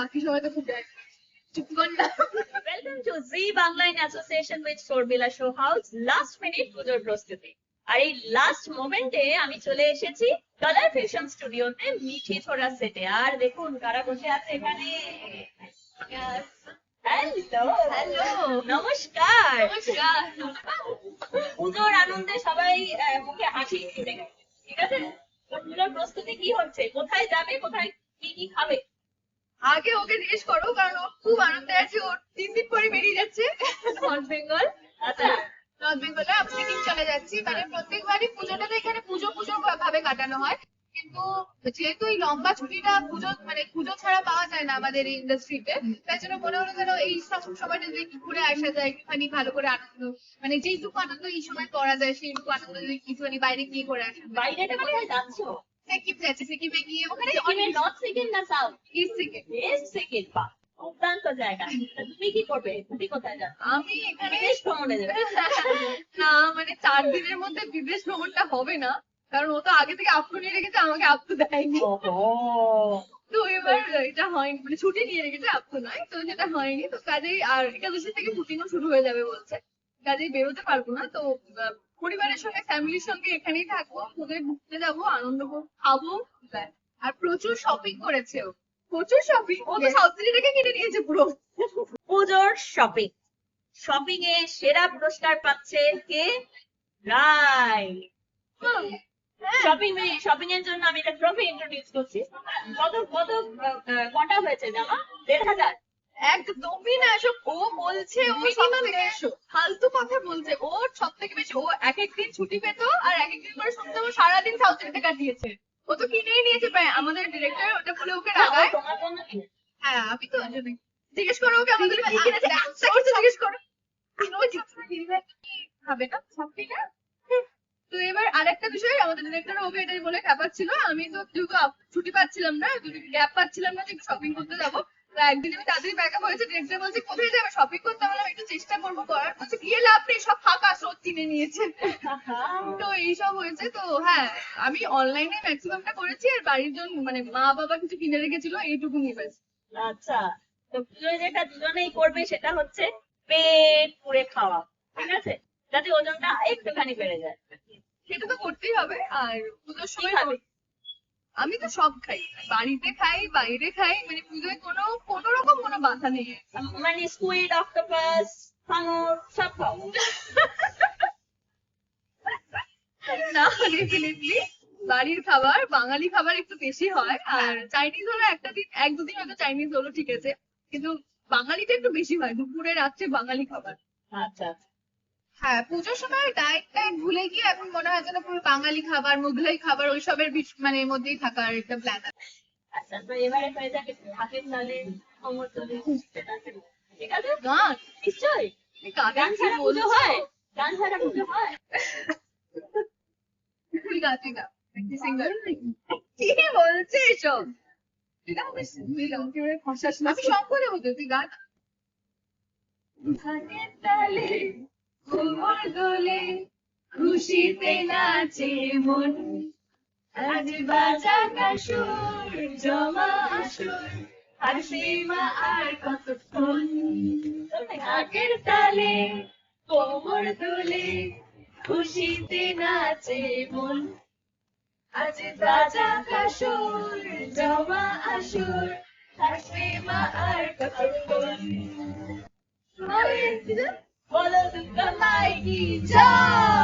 বাকি সময় তো খুব চুপ কর না। Welcome to Zee Bangla in association with show house last minute পুজোর প্রস্তুতি। আর এই লাস্ট মোমেন্টে আমি চলে এসেছি কালার ফিউশন স্টুডিওতে মিঠি ছোড়া সেটে আর দেখুন কারা বসে আছে এখানে? হ্যালো হ্যালো নমস্কার। নমস্কার। পুজোর আনন্দে সবাই মুখে হাসি ঠিক আছে? পুজোর প্রস্তুতি কি হচ্ছে? কোথায় যাবে? কোথায় কি কি খাবে? আগে ওকে জিজ্ঞেস করো কারণ ও খুব আনন্দে আছে ওর তিন দিন পরে বেরিয়ে যাচ্ছে। নর্থ বেঙ্গল। আচ্ছা নর্থ বেঙ্গলে আমরা সিকিম চলে যাচ্ছি। মানে প্রত্যেকবারই পুজোটা তো এখানে পুজো পুজো ভাবে কাটানো হয়। কিন্তু যেহেতু এই লম্বা ছুটিটা পুজো মানে পুজো ছাড়া পাওয়া যায় না আমাদের এই ইন্ডাস্ট্রিতে তাই জন্য মনে হলো যেন এই সব সময়টা যদি ঘুরে আসা যায় একটুখানি ভালো করে আনন্দ মানে যেইটুকু আনন্দ এই সময় করা যায় সেইটুকু আনন্দ যদি একটুখানি বাইরে গিয়ে করে আসা কোথায় যাচ্ছ সিকিম যাচ্ছি সিকিমে গিয়ে ওখানে সিকিমে নর্থ সিকিম না south east Sikkim east Sikkim বা দুর্দান্ত জায়গা তুমি কি করবে তুমি কোথায় যাবে আমি এখানে বিদেশ ভ্রমণে যাবে না মানে চার দিনের মধ্যে বিদেশ ভ্রমণটা হবে না কারণ ও তো আগে থেকে আপটু নিয়ে রেখেছে আমাকে আপটু দেয়নি। তো এবার এটা হয়নি মানে ছুটি নিয়ে রেখেছে আপটু নয় তো সেটা হয়নি তো কাজেই আর একাদশী থেকে বুকিংও শুরু হয়ে যাবে বলছে। কাজেই বেরোতে পারব না তো পরিবারের সঙ্গে ফ্যামিলির সঙ্গে এখানেই থাকব ওদের ঘুরতে যাব আনন্দ করব খাব আর প্রচুর শপিং করেছে ও। প্রচুর শপিং ও তো সাউথ সিটিটাকে কিনে নিয়েছে পুরো। পুজোর শপিং শপিং এ সেরা পুরস্কার পাচ্ছে কে? রাই। শপিং শপিং এর জন্য আমি একটা ট্রফি ইন্ট্রোডিউস করছি। কত কত কটা হয়েছে জামা দেড় হাজার। একদমই না এসব ও বলছে ও ফালতু কথা বলছে ওর সব থেকে বেশি ও এক এক দিন ছুটি পেতো আর এক এক দিন করে শুনতে ও সারাদিন সাউথ সিটিতে কাটিয়েছে ও তো কিনেই নিয়েছে প্রায় আমাদের ডিরেক্টর ওটা বলে ওকে রাগায়। জন্য কিনেছে। হ্যাঁ আমি তো জন্যই। জিজ্ঞেস করো ওকে আমাদের কি কিনেছে? কিছু জিজ্ঞেস করো। ও খাবে না সবটি না তো এবার আরেকটা বিষয় আমাদের ডিরেক্টর ওকে এটাই বলে খ্যাপাচ্ছিল আমি তো যেহেতু ছুটি পাচ্ছিলাম না গ্যাপ পাচ্ছিলাম না যে শপিং করতে যাব। একদিন আমি তাড়াতাড়ি ব্যাকআপ হয়েছে ডিরেক্টর বলছে কোথায় যাবে? শপিং করতে বললাম, একটু চেষ্টা করব করার। বলছে গিয়ে লাভ নেই সব ফাঁকা স্রোত কিনে নিয়েছে। তো এইসব হয়েছে তো হ্যাঁ আমি অনলাইনে ম্যাক্সিমামটা করেছি আর বাড়ির জন্য মানে মা বাবা কিছু কিনে রেখেছিল এইটুকু নিয়ে আচ্ছা তো পুজোয় যেটা দুজনেই করবে সেটা হচ্ছে পেট পুড়ে খাওয়া ঠিক আছে? যাতে ওজনটা একটুখানি বেড়ে যায়। সেটা তো করতেই হবে আর পুজোর সময় আমি তো সব খাই। বাড়িতে খাই বাইরে খাই মানে পুজোয় কোনো কোনো রকম কোনো বাধা নেই। মানে স্কুইড অক্টোপাস হাঙর সব খাও। না ডেফিনেটলি বাড়ির খাবার বাঙালি খাবার একটু বেশি হয়। আর চাইনিজ হলো একটা দিন এক দুদিন হয়তো চাইনিজ হলো ঠিক আছে। কিন্তু বাঙালিটা একটু বেশি হয় দুপুরে রাত্রে বাঙালি খাবার। আচ্ছা আচ্ছা। হ্যাঁ পুজোর সময় ডায়েট টাইট ভুলে গিয়ে এখন মনে হয় যেন পুরো বাঙালি খাবার মোগলাই খাবার ওইসবের মানে মধ্যেই থাকার একটা প্ল্যান আছে। আচ্ছা তো এবারে হয়ে যাবে হাতের তালে কোমর তলে ঠিক আছে? গান নিশ্চয়ই? গান গান ছাড়া পুজো হয়? গান ছাড়া পুজো হয়? তুই গা তুই গা কি বলছে এসব? আমি সঙ্গ দেবো তো, তুই গা না। তালে কোমর দোলে খুশিতে নাচে মন। আজ বাজা কাসুর জমা আসুর, আর সীমা আর কতক্ষণ? আগের তালে দোলে খুশিতে নাচে মন। আজ কাসুর জমা আসুর, আর সীমা আর বলো দুর্গা মাই কি জয়